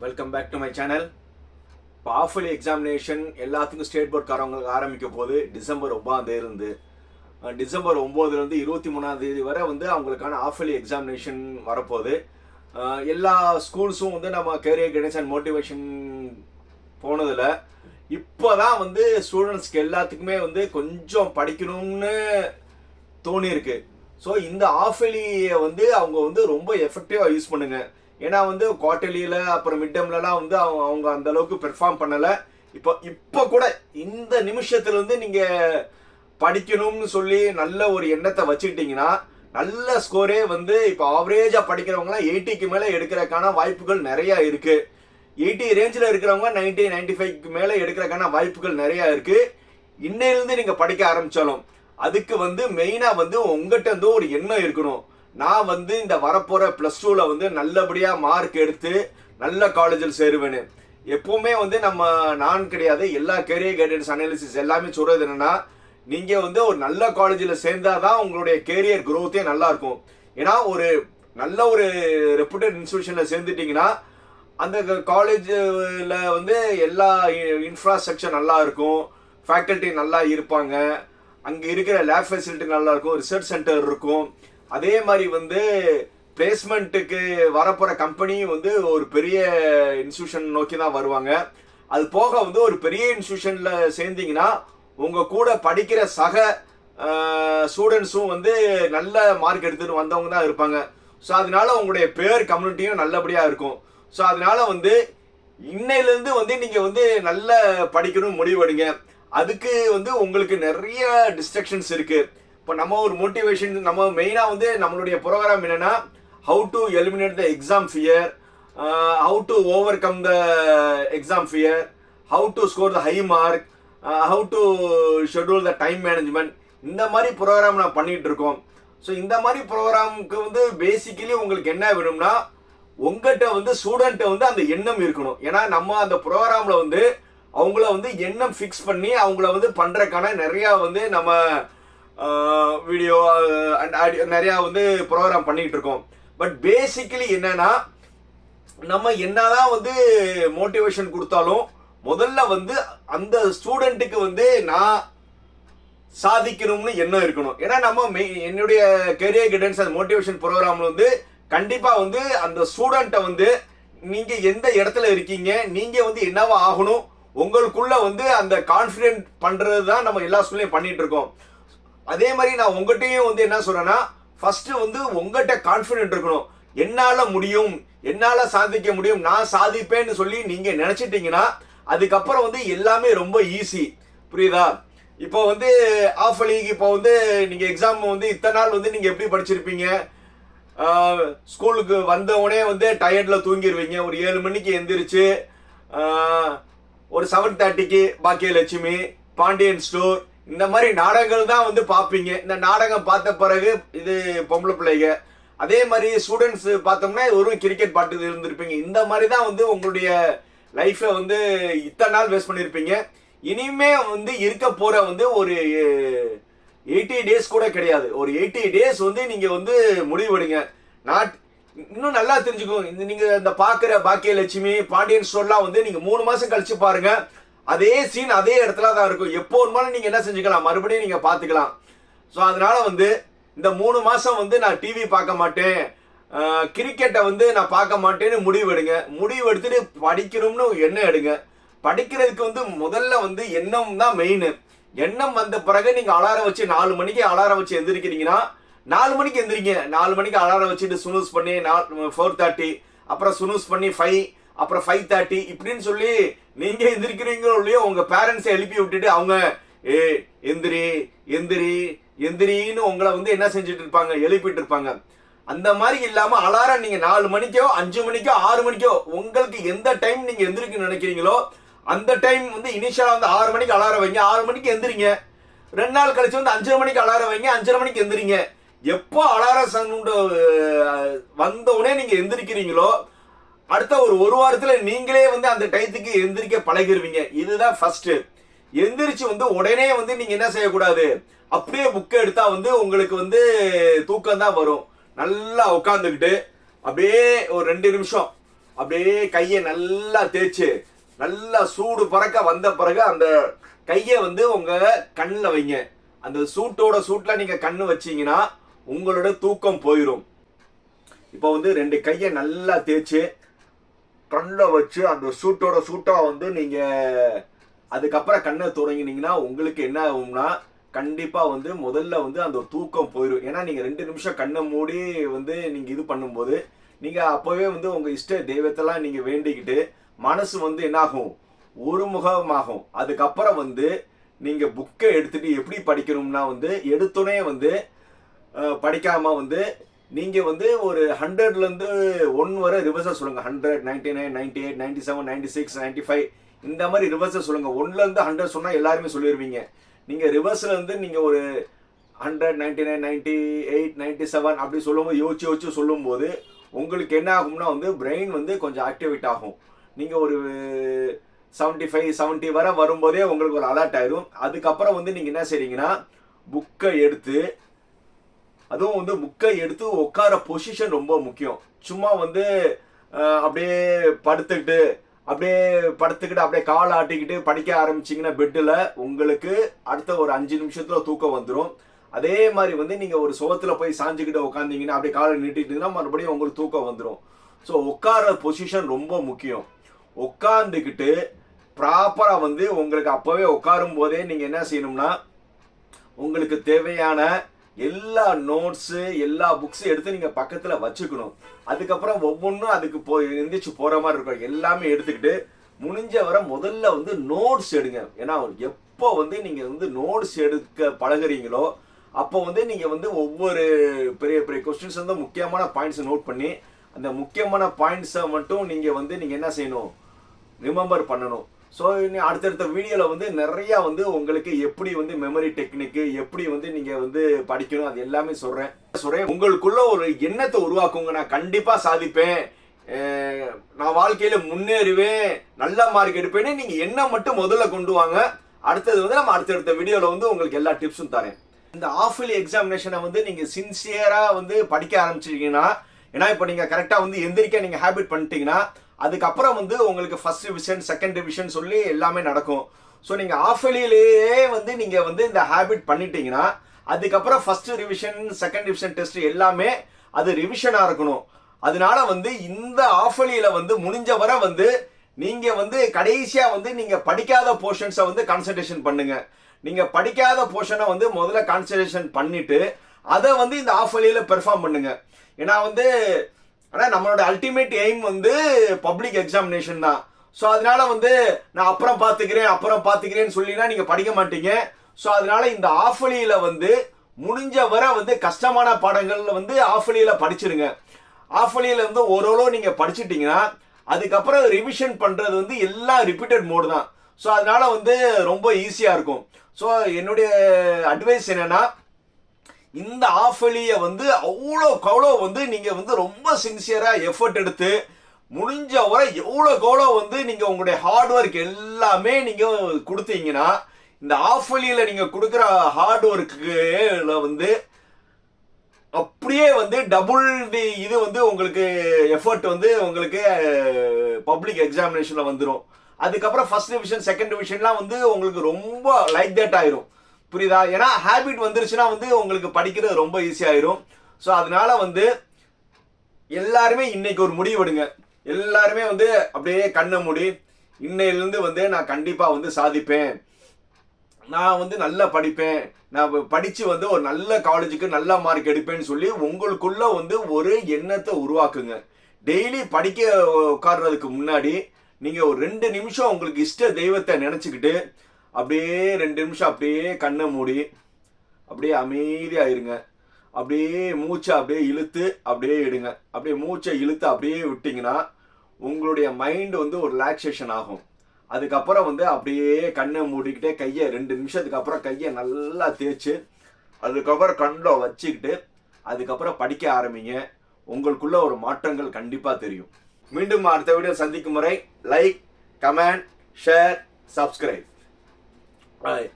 Welcome back to my channel இப்போ half yearly examination எல்லாத்துக்கும் state போர்ட்காரவங்களுக்கு ஆரம்பிக்க போகுது டிசம்பர் ஒன்பதாம் டிசம்பர் ஒம்போதுலேருந்து இருபத்தி மூணாம் தேதி வரை வந்து அவங்களுக்கான ஆஃபலி எக்ஸாமினேஷன் வரப்போகுது. எல்லா ஸ்கூல்ஸும் வந்து நம்ம கேரியர் கைடன்ஸ் அண்ட் மோட்டிவேஷன் போனதில் இப்போ தான் வந்து ஸ்டூடெண்ட்ஸ்க்கு எல்லாத்துக்குமே வந்து கொஞ்சம் படிக்கணும்னு தோணியிருக்கு. ஸோ இந்த ஆஃபலியை வந்து அவங்க வந்து ரொம்ப எஃபெக்டிவாக யூஸ் பண்ணுங்கள் ஏன்னா வந்து குவார்டர்லியில் அப்புறம் மிட் டேம்லலாம் வந்து அவங்க அவங்க அந்த அளவுக்கு பெர்ஃபார்ம் பண்ணலை. இப்போ இப்போ கூட இந்த நிமிஷத்துல இருந்து நீங்கள் படிக்கணும்னு சொல்லி நல்ல ஒரு எண்ணத்தை வச்சுக்கிட்டீங்கன்னா நல்ல ஸ்கோரே வந்து இப்போ ஆவரேஜாக படிக்கிறவங்களாம் எயிட்டிக்கு மேலே எடுக்கிறதுக்கான வாய்ப்புகள் நிறையா இருக்குது எயிட்டி ரேஞ்சில் இருக்கிறவங்க நைன்டி நைன்டி ஃபைவ்க்கு மேலே எடுக்கிறதுக்கான வாய்ப்புகள் நிறையா இருக்குது இன்னையிலேருந்து நீங்கள் படிக்க ஆரம்பித்தாலும் அதுக்கு வந்து மெயினாக வந்து உங்கள்கிட்ட வந்து ஒரு எண்ணம் இருக்கணும். நான் வந்து இந்த வரப்போகிற ப்ளஸ் டூவில் வந்து நல்லபடியாக மார்க் எடுத்து நல்ல காலேஜில் சேருவேன்னு எப்பவுமே வந்து நம்ம நான் கிடையாது எல்லா கெரியர் கைடன்ஸ் அனாலிசிஸ் எல்லாமே சொல்கிறது என்னென்னா நீங்கள் வந்து ஒரு நல்ல காலேஜில் சேர்ந்தாதான் உங்களுடைய கேரியர் க்ரோத்தே நல்லாயிருக்கும் நல்லா இருக்கும் ஏன்னா ஒரு நல்ல ஒரு ரெப்யூட்டட் இன்ஸ்டியூஷனில் சேர்ந்துட்டிங்கன்னா அந்த காலேஜில் வந்து எல்லா இன்ஃப்ராஸ்ட்ரக்சர் நல்லா இருக்கும் ஃபேக்கல்ட்டி நல்லா இருப்பாங்க. அங்கே இருக்கிற லேப் ஃபெசிலிட்டி நல்லா இருக்கும் ரிசர்ச் சென்டர் இருக்கும். அதே மாதிரி வந்து பிளேஸ்மெண்ட்டுக்கு வரப்போகிற கம்பெனியும் வந்து ஒரு பெரிய இன்ஸ்டியூஷன் நோக்கி தான் வருவாங்க. அது போக வந்து ஒரு பெரிய இன்ஸ்டியூஷனில் சேர்ந்தீங்கன்னா உங்கள் கூட படிக்கிற சக ஸ்டூடெண்ட்ஸும் வந்து நல்ல மார்க் எடுத்துட்டு வந்தவங்க தான் இருப்பாங்க. ஸோ அதனால உங்களுடைய பேர் கம்யூனிட்டியும் நல்லபடியாக இருக்கும். ஸோ அதனால வந்து இன்னையிலேருந்து வந்து நீங்கள் வந்து நல்ல படிக்கணும் முடிவெடுங்க. அதுக்கு வந்து உங்களுக்கு நிறைய டிஸ்ட்ரக்ஷன்ஸ் இருக்குது இப்போ நம்ம ஒரு மோட்டிவேஷன் நம்ம மெயினாக வந்து நம்மளுடைய ப்ரோக்ராம் என்னென்னா how to eliminate the exam fear how to overcome the exam fear how to score the high mark how to schedule the time management இந்த மாதிரி ப்ரோக்ராம் நான் பண்ணிகிட்டு இருக்கோம். ஸோ இந்த மாதிரி ப்ரோக்ராமுக்கு வந்து பேசிக்கலி உங்களுக்கு என்ன வேணும்னா உங்ககிட்ட வந்து ஸ்டூடெண்ட்டை வந்து அந்த எண்ணம் இருக்கணும். ஏன்னா நம்ம அந்த ப்ரோக்ராமில் வந்து அவங்கள வந்து எண்ணம் ஃபிக்ஸ் பண்ணி அவங்கள வந்து பண்ணுறக்கான நிறையா வந்து நம்ம வீடியோ அண்ட் நிறையா வந்து ப்ரோக்ராம் பண்ணிக்கிட்டு இருக்கோம். பட் பேசிக்கலி என்னன்னா நம்ம என்னதான் வந்து மோட்டிவேஷன் கொடுத்தாலும் முதல்ல வந்து அந்த ஸ்டூடெண்ட்டுக்கு வந்து நான் சாதிக்கணும்னு எண்ணம் இருக்கணும். ஏன்னா நம்ம மெய்- என்னுடைய கெரியர் கைடன்ஸ் அண்ட் மோட்டிவேஷன் ப்ரோக்ராம்ல வந்து கண்டிப்பா வந்து அந்த ஸ்டூடெண்ட்டை வந்து நீங்க எந்த இடத்துல இருக்கீங்க நீங்க வந்து என்னவா ஆகணும் உங்களுக்குள்ள வந்து அந்த கான்ஃபிடென்ட் பண்றது தான் நம்ம எல்லா ஸ்கூல்லையும் பண்ணிட்டு இருக்கோம். அதே மாதிரி நான் உங்ககிட்டயும் வந்து என்ன சொல்றேன்னா ஃபர்ஸ்ட் வந்து உங்ககிட்ட கான்ஃபிடென்ட் இருக்கணும். என்னால முடியும் என்னால சாதிக்க முடியும் நான் சாதிப்பேன்னு சொல்லி நீங்க நினைச்சிட்டீங்கன்னா அதுக்கப்புறம் வந்து எல்லாமே ரொம்ப ஈஸி புரியுதா? இப்போ வந்து ஆஃப் லீக் இப்போ வந்து நீங்க எக்ஸாம் வந்து இத்தனை நாள் வந்து நீங்க எப்படி படிச்சிருப்பீங்க? ஸ்கூலுக்கு வந்த உடனே வந்து டயர்டில் தூங்கிடுவீங்க ஒரு ஏழு மணிக்கு எந்திரிச்சு ஒரு செவன் தேர்ட்டிக்கு பாக்கியலட்சுமி பாண்டியன் ஸ்டோர் இந்த மாதிரி நாடகங்கள் தான் வந்து பார்ப்பீங்க. இந்த நாடகம் பார்த்த பிறகு இது பொம்பளை பிள்ளைங்க. அதே மாதிரி ஸ்டூடெண்ட்ஸ் பார்த்தோம்னா ஒரு கிரிக்கெட் பாட்டு இருந்திருப்பீங்க. இந்த மாதிரி தான் வந்து உங்களுடைய லைஃப்பை வந்து இத்தனை நாள் வேஸ்ட் பண்ணியிருப்பீங்க இனிமே வந்து இருக்க போகிற வந்து ஒரு எயிட்டி டேஸ் கூட கிடையாது. ஒரு எயிட்டி டேஸ் வந்து நீங்கள் வந்து முடிவெடுங்க. நாட் இன்னும் நல்லா தெரிஞ்சுக்கோங்க. இந்த நீங்கள் இந்த பார்க்குற பாக்கியலட்சுமி பாண்டியன் ஸ்டோர்லாம் வந்து நீங்கள் மூணு மாதம் கழிச்சு பாருங்கள் அதே சீன் அதே இடத்துல தான் இருக்கும். எப்போ வேணுமாலும் நீங்கள் என்ன செஞ்சுக்கலாம்? மறுபடியும் நீங்கள் பார்த்துக்கலாம். ஸோ அதனால வந்து இந்த மூணு மாதம் வந்து நான் டிவி பார்க்க மாட்டேன். கிரிக்கெட்டை வந்து நான் பார்க்க மாட்டேன்னு முடிவு எடுங்க. முடிவு எடுத்துட்டு படிக்கணும்னு எண்ணம் எடுங்க. படிக்கிறதுக்கு வந்து முதல்ல வந்து எண்ணம் தான் மெயின் எண்ணம் வந்த பிறகு நீங்கள் அலாரம் வச்சு நாலு மணிக்கு அலாரம் வச்சு எந்திரிக்கிறீங்கன்னா நாலு மணிக்கு எந்திரிங்க. நாலு மணிக்கு அலாரம் வச்சுட்டு சுனூஸ் பண்ணி ஃபோர் தேர்ட்டி அப்புறம் சுனூஸ் பண்ணி ஃபைவ் அப்புறம் ஃபைவ் தேர்ட்டி இப்படின்னு சொல்லி நீங்க எந்திரிக்கிறீங்களோ இல்லையோ உங்க பேரண்ட்ஸை எழுப்பி விட்டுட்டு அவங்க ஏ எந்திரி எந்திரி எந்திரின்னு உங்களை வந்து என்ன செஞ்சுட்டு இருப்பாங்க? எழுப்பிட்டு இருப்பாங்க. அந்த மாதிரி இல்லாம அலாரம் நீங்க நாலு மணிக்கோ அஞ்சு மணிக்கோ ஆறு மணிக்கோ உங்களுக்கு எந்த டைம் நீங்க எந்திரிக்க நினைக்கிறீங்களோ அந்த டைம் வந்து இனிஷியலா வந்து ஆறு மணிக்கு அலாரம் வைங்க. ஆறு மணிக்கு எந்திரிங்க. ரெண்டு நாள் கழிச்சு வந்து அஞ்சரை மணிக்கு அலாரம் வைங்க. அஞ்சரை மணிக்கு எந்திரிங்க. எப்போ அலாரம் சவுண்டு வந்த உடனே நீங்க எந்திரிக்கிறீங்களோ அடுத்த ஒரு ஒரு வாரத்துல நீங்களே வந்து அந்த டயத்துக்கு எந்திரிக்க பழகிருவீங்க. இதுதான் ஃபர்ஸ்ட் எந்திரிச்சு வந்து உடனே வந்து நீங்க என்ன செய்யக்கூடாது? அப்படியே புக்கை எடுத்தா வந்து உங்களுக்கு வந்து தூக்கம் தான் வரும். நல்லா உட்காந்துக்கிட்டு அப்படியே ஒரு ரெண்டு நிமிஷம் அப்படியே கையை நல்லா தேய்ச்சு நல்லா சூடு பறக்க வந்த பிறகு அந்த கையை வந்து உங்க கண்ணில் வைங்க. அந்த சூட்டோட சூட்ல நீங்க கண்ணு வச்சீங்கன்னா உங்களோட தூக்கம் போயிடும் இப்போ வந்து ரெண்டு கையை நல்லா தேய்ச்சு கண்ணில் வச்சு அந்த சூட்டோட சூட்டாக வந்து நீங்கள் அதுக்கப்புறம் கண்ணை தொடங்கினீங்கன்னா உங்களுக்கு என்ன ஆகும்னா கண்டிப்பாக வந்து முதல்ல வந்து அந்த தூக்கம் போயிடும் ஏன்னா நீங்கள் ரெண்டு நிமிஷம் கண்ணை மூடி வந்து நீங்கள் இது பண்ணும்போது நீங்கள் அப்போவே வந்து உங்கள் இஷ்ட தெய்வத்தெல்லாம் நீங்கள் வேண்டிக்கிட்டு மனசு வந்து என்னாகும்? ஒருமுகமாகும். அதுக்கப்புறம் வந்து நீங்கள் புக்கை எடுத்துகிட்டு எப்படி படிக்கணும்னா வந்து எடுத்தோடனே வந்து படிக்காமல் வந்து நீங்க வந்து ஒரு ஹண்ட்ரட்ல இருந்து ஒன் வரை ரிவர்ஸா சொல்லுங்க. Hundred ninety nine ninety eight ninety seven ninety six ninety five இந்த மாதிரி ரிவர்ஸா சொல்லுங்க. ஒன்ல இருந்து ஹண்ட்ரட் சொன்னா எல்லாருமே சொல்லிடுவீங்க நீங்க ரிவர்ஸ்ல இருந்து நீங்க ஒரு hundred ninety nine ninety eight ninety seven அப்படி சொல்லும்போது யோசிச்சு யோசிச்சு சொல்லும்போது உங்களுக்கு என்ன ஆகும்னா வந்து பிரெயின் வந்து கொஞ்சம் ஆக்டிவேட் ஆகும். நீங்க ஒரு செவன்ட்டி ஃபைவ் செவன்ட்டி வரை வரும்போதே உங்களுக்கு ஒரு அலர்ட் ஆயிரும். அதுக்கப்புறம் வந்து நீங்க என்ன செய்றீங்கன்னா புக்கை எடுத்து அதுவும் வந்து புக்கை எடுத்து உட்கார பொசிஷன் ரொம்ப முக்கியம். சும்மா வந்து அப்படியே படுத்துக்கிட்டு அப்படியே படுத்துக்கிட்டு அப்படியே கால் ஆட்டிக்கிட்டு படிக்க ஆரம்பிச்சிங்கன்னா பெட்டில் உங்களுக்கு அடுத்த ஒரு அஞ்சு நிமிஷத்தில் தூக்கம் வந்துடும் அதே மாதிரி வந்து நீங்கள் ஒரு சுகத்தில் போய் சாஞ்சுக்கிட்டு உட்காந்திங்கன்னா அப்படியே காலை நீட்டிட்டீங்கன்னா மறுபடியும் உங்களுக்கு தூக்கம் வந்துடும் ஸோ உட்கார பொசிஷன் ரொம்ப முக்கியம். உட்காந்துக்கிட்டு ப்ராப்பராக வந்து உங்களுக்கு அப்போவே உட்காரும் போதே நீங்கள் என்ன செய்யணும்னா உங்களுக்கு தேவையான எல்லா நோட்ஸு எல்லா புக்ஸும் எடுத்து நீங்கள் பக்கத்தில் வச்சுக்கணும். அதுக்கப்புறம் ஒவ்வொன்றும் அதுக்கு போய் எந்திரிச்சு போகிற மாதிரி இருக்கும். எல்லாமே எடுத்துக்கிட்டு முடிஞ்ச வரை முதல்ல வந்து நோட்ஸ் எடுங்க. ஏன்னா எப்போ வந்து நீங்கள் வந்து நோட்ஸ் எடுக்க பழகுறீங்களோ அப்போ வந்து நீங்கள் வந்து ஒவ்வொரு பெரிய பெரிய கொஸ்டின்ஸ் வந்து முக்கியமான பாயிண்ட்ஸை நோட் பண்ணி அந்த முக்கியமான பாயிண்ட்ஸை மட்டும் நீங்கள் வந்து நீங்கள் என்ன செய்யணும்? ரிமெம்பர் பண்ணணும். ஸோ அடுத்தடுத்த வீடியோவில் வந்து நிறையா வந்து உங்களுக்கு எப்படி வந்து மெமரி டெக்னிக்கு எப்படி வந்து நீங்கள் வந்து படிக்கணும் அது எல்லாமே சொல்கிறேன் சொல்கிறேன் உங்களுக்குள்ள ஒரு எண்ணத்தை உருவாக்குங்க. நான் கண்டிப்பாக சாதிப்பேன். நான் வாழ்க்கையில் முன்னேறுவேன். நல்ல மார்க் எடுப்பேன்னு நீங்கள் எண்ணம் மட்டும் முதல்ல கொண்டு வாங்க. அடுத்தது வந்து நம்ம அடுத்தடுத்த வீடியோவில் வந்து உங்களுக்கு எல்லா டிப்ஸும் தரேன். இந்த ஆஃபில் எக்ஸாமினேஷனை வந்து நீங்கள் சின்சியராக வந்து படிக்க ஆரம்பிச்சிருக்கீங்கன்னா ஏன்னா இப்போ நீங்கள் கரெக்டாக வந்து எந்திரிக்க நீங்கள் ஹேபிட் பண்ணிட்டீங்கன்னா அதுக்கப்புறம் வந்து உங்களுக்கு ஃபர்ஸ்ட் டிவிஷன் செகண்ட் டிவிஷன் சொல்லி எல்லாமே நடக்கும். ஸோ நீங்கள் ஆஃபலியிலேயே வந்து நீங்கள் வந்து இந்த ஹேபிட் பண்ணிட்டீங்கன்னா அதுக்கப்புறம் first revision second division test எல்லாமே அது ரிவிஷனாக இருக்கணும். அதனால வந்து இந்த ஆஃபலியில் வந்து முடிஞ்ச வரை வந்து நீங்கள் வந்து கடைசியாக வந்து நீங்கள் படிக்காத போர்ஷன்ஸை வந்து கான்சன்ட்ரேஷன் பண்ணுங்க. நீங்கள் படிக்காத போர்ஷனை வந்து முதல்ல கான்சன்ட்ரேஷன் பண்ணிவிட்டு அதை வந்து இந்த ஆஃபலியில் பெர்ஃபார்ம் பண்ணுங்க. ஏன்னா வந்து ஆனால் நம்மளோட அல்டிமேட் எய்ம் வந்து பப்ளிக் எக்ஸாமினேஷன் தான். ஸோ அதனால வந்து நான் அப்புறம் பார்த்துக்கிறேன் அப்புறம் பார்த்துக்கிறேன்னு சொல்லினா நீங்கள் படிக்க மாட்டீங்க. ஸோ அதனால இந்த ஆஃபலியில் வந்து முடிஞ்ச வரை வந்து கஷ்டமான பாடங்கள்ல வந்து ஆஃபலியில் படிச்சிருங்க. ஆஃபலியில் வந்து ஓரளவு நீங்கள் படிச்சிட்டிங்கன்னா அதுக்கப்புறம் ரிவிஷன் பண்ணுறது வந்து எல்லாம் ரிப்பீட்டட் மோடு தான். ஸோ அதனால வந்து ரொம்ப ஈஸியாக இருக்கும். ஸோ என்னுடைய அட்வைஸ் என்னென்னா இந்த ஆஃபலியை வந்து அவ்வளோ கவ்வளோ வந்து நீங்கள் வந்து ரொம்ப சின்சியராக எஃபர்ட் எடுத்து முடிஞ்ச வரை எவ்வளோ கவ்வளோ வந்து நீங்கள் உங்களுடைய ஹார்ட் ஒர்க் எல்லாமே நீங்கள் கொடுத்தீங்கன்னா இந்த ஆஃபலியில் நீங்கள் கொடுக்குற ஹார்ட் ஒர்க்குல வந்து அப்படியே வந்து டபுள் தி இது வந்து உங்களுக்கு எஃபர்ட் வந்து உங்களுக்கு பப்ளிக் எக்ஸாமினேஷனில் வந்துடும் அதுக்கப்புறம் ஃபர்ஸ்ட் டிவிஷன் செகண்ட் டிவிஷன்லாம் வந்து உங்களுக்கு ரொம்ப லைக் தேட் ஆயிரும். புரியுதா? ஏன்னா ஹேபிட் வந்துருச்சுன்னா வந்து உங்களுக்கு படிக்கிறது ரொம்ப ஈஸியாயிரும் ஸோ அதனால வந்து எல்லாருமே இன்னைக்கு ஒரு முடிவு எடுங்க. எல்லாருமே வந்து அப்படியே கண்ணை மூடி இன்னையிலேருந்து வந்து நான் கண்டிப்பாக வந்து சாதிப்பேன். நான் வந்து நல்லா படிப்பேன். நான் படித்து வந்து ஒரு நல்ல காலேஜுக்கு நல்ல மார்க் எடுப்பேன்னு சொல்லி உங்களுக்குள்ளே வந்து ஒரு எண்ணத்தை உருவாக்குங்க. டெய்லி படிக்க உட்கார்றதுக்கு முன்னாடி நீங்கள் ஒரு ரெண்டு நிமிஷம் உங்களுக்கு இஷ்ட தெய்வத்தை நினச்சிக்கிட்டு அப்படியே ரெண்டு நிமிஷம் அப்படியே கண்ணை மூடி அப்படியே அமைதியாக இருங்க. அப்படியே மூச்சை அப்படியே இழுத்து அப்படியே எடுங்க. அப்படியே மூச்சை இழுத்து அப்படியே விட்டிங்கன்னா உங்களுடைய மைண்ட் வந்து ஒரு ரிலாக்ஸேஷன் ஆகும். அதுக்கப்புறம் வந்து அப்படியே கண்ணை மூடிக்கிட்டே கையை ரெண்டு நிமிஷத்துக்கு அப்புறம் கையை நல்லா தேய்ச்சி அதுக்கப்புறம் கண்ணில் வச்சுக்கிட்டு அதுக்கப்புறம் படிக்க ஆரம்பிங்க. உங்களுக்குள்ள ஒரு மாற்றங்கள் கண்டிப்பாக தெரியும். மீண்டும் அடுத்த வீடியோ சந்திக்கும் முறை like comment share subscribe bye